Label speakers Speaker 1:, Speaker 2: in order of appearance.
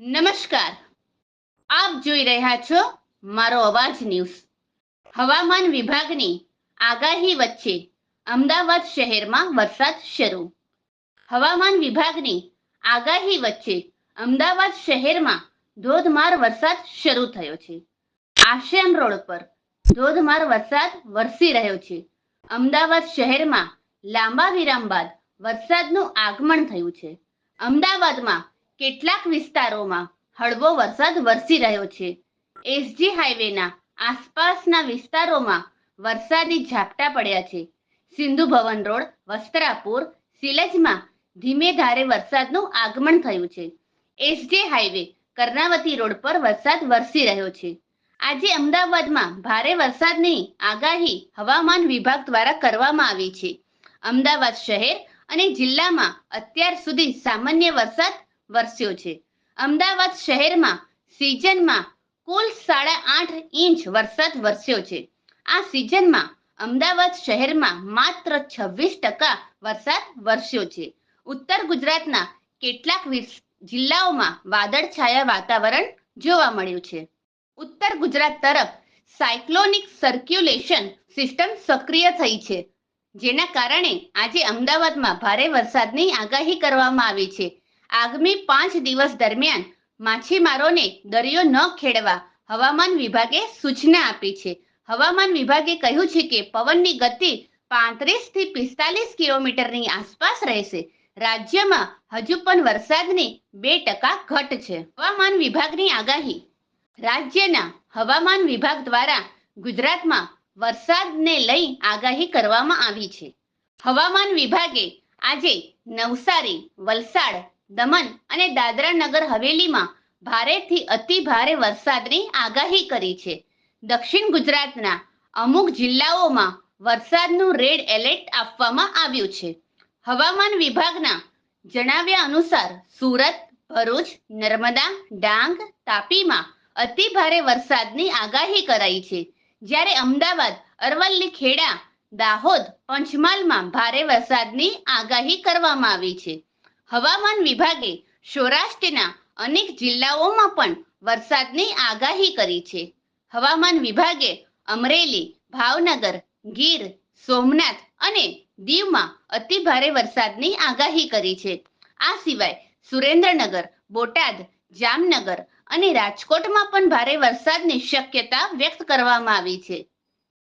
Speaker 1: નમસ્કાર. આપ જોઈ રહ્યા છો મારો અવાજ ન્યૂઝ. હવામાન વિભાગની આગાહી વચ્ચે અમદાવાદ શહેરમાં વરસાદ શરૂ. હવામાન વિભાગની આગાહી વચ્ચે અમદાવાદ શહેરમાં ધોધમાર વરસાદ શરૂ થયો છે. આશ્રમ રોડ પર ધોધમાર વરસાદ વરસી રહ્યો છે. અમદાવાદ શહેરમાં લાંબા વિરામ બાદ વરસાદનું આગમન થયું છે. અમદાવાદમાં કેટલાક વિસ્તારોમાં હળવો વરસાદ વરસી રહ્યો છે. એસજી હાઈવેના આસપાસના વિસ્તારોમાં વરસાદી ઝાપટા પડ્યા છે. સિંધુ ભવન રોડ, વસ્ત્રાપુર, સિલજમાં ધીમે ધારે વરસાદનું આગમન થયું છે. એસજી હાઈવે કર્ણાવતી રોડ પર વરસાદ વરસી રહ્યો છે. આજે અમદાવાદમાં ભારે વરસાદની આગાહી હવામાન વિભાગ દ્વારા કરવામાં આવી છે. અમદાવાદ શહેર અને જિલ્લામાં અત્યાર સુધી સામાન્ય વરસાદ વરસ્યો છે. અમદાવાદ શહેરમાં સિઝનમાં કુલ સાડા આઠ ઇંચ વરસાદ વરસ્યો છે. આ સિઝનમાં અમદાવાદ શહેરમાં માત્ર છવ્વીસ ટકા વરસાદ વરસ્યો છે. ઉત્તર ગુજરાતના કેટલાક જિલ્લાઓમાં વાદળછાયા વાતાવરણ જોવા મળ્યું છે. ઉત્તર ગુજરાત તરફ સાયક્લોનિક સર્ક્યુલેશન સિસ્ટમ સક્રિય થઈ છે. જેના કારણે આજે અમદાવાદમાં ભારે વરસાદની આગાહી કરવામાં આવી છે. આગામી પાંચ દિવસ દરમિયાન માછીમારોને દરિયો ન ખેડવા હવામાન વિભાગે સૂચના આપી છે. હવામાન વિભાગે કહ્યું છે કે પવનની ગતિ પાંત્રીસથી પિસ્તાલીસ કિલોમીટરની આસપાસ રહેશે. રાજ્યમાં હજુ પણ વરસાદની બે ટકા ઘટ છે. હવામાન વિભાગની આગાહી. રાજ્યના હવામાન વિભાગ દ્વારા ગુજરાતમાં વરસાદને લઈ આગાહી કરવામાં આવી છે. હવામાન વિભાગે આજે નવસારી, વલસાડ દમણ અને દાદરા નગર હવેલીમાં ભારેથી અતિ ભારે વરસાદની આગાહી કરી છે. દક્ષિણ ગુજરાતના અમુક જિલ્લાઓમાં વરસાદનું રેડ એલર્ટ આપવામાં આવ્યું છે. હવામાન વિભાગના જણાવ્યા અનુસાર સુરત, ભરૂચ, નર્મદા, ડાંગ, તાપીમાં અતિ ભારે વરસાદની આગાહી કરાઈ છે. જ્યારે અમદાવાદ, અરવલ્લી, ખેડા, દાહોદ, પંચમહાલમાં ભારે વરસાદની આગાહી કરવામાં આવી છે. હવામાન વિભાગે સૌરાષ્ટ્રના અનેક જિલ્લાઓમાં પણ વરસાદની આગાહી કરી છે. હવામાન વિભાગે અમરેલી, ભાવનગર, ગીર, સોમનાથ અને દીવમાં અતિ ભારે વરસાદની આગાહી કરી છે. આ સિવાય સુરેન્દ્રનગર, બોટાદ, જામનગર અને રાજકોટમાં પણ ભારે વરસાદની શક્યતા વ્યક્ત કરવામાં આવી છે.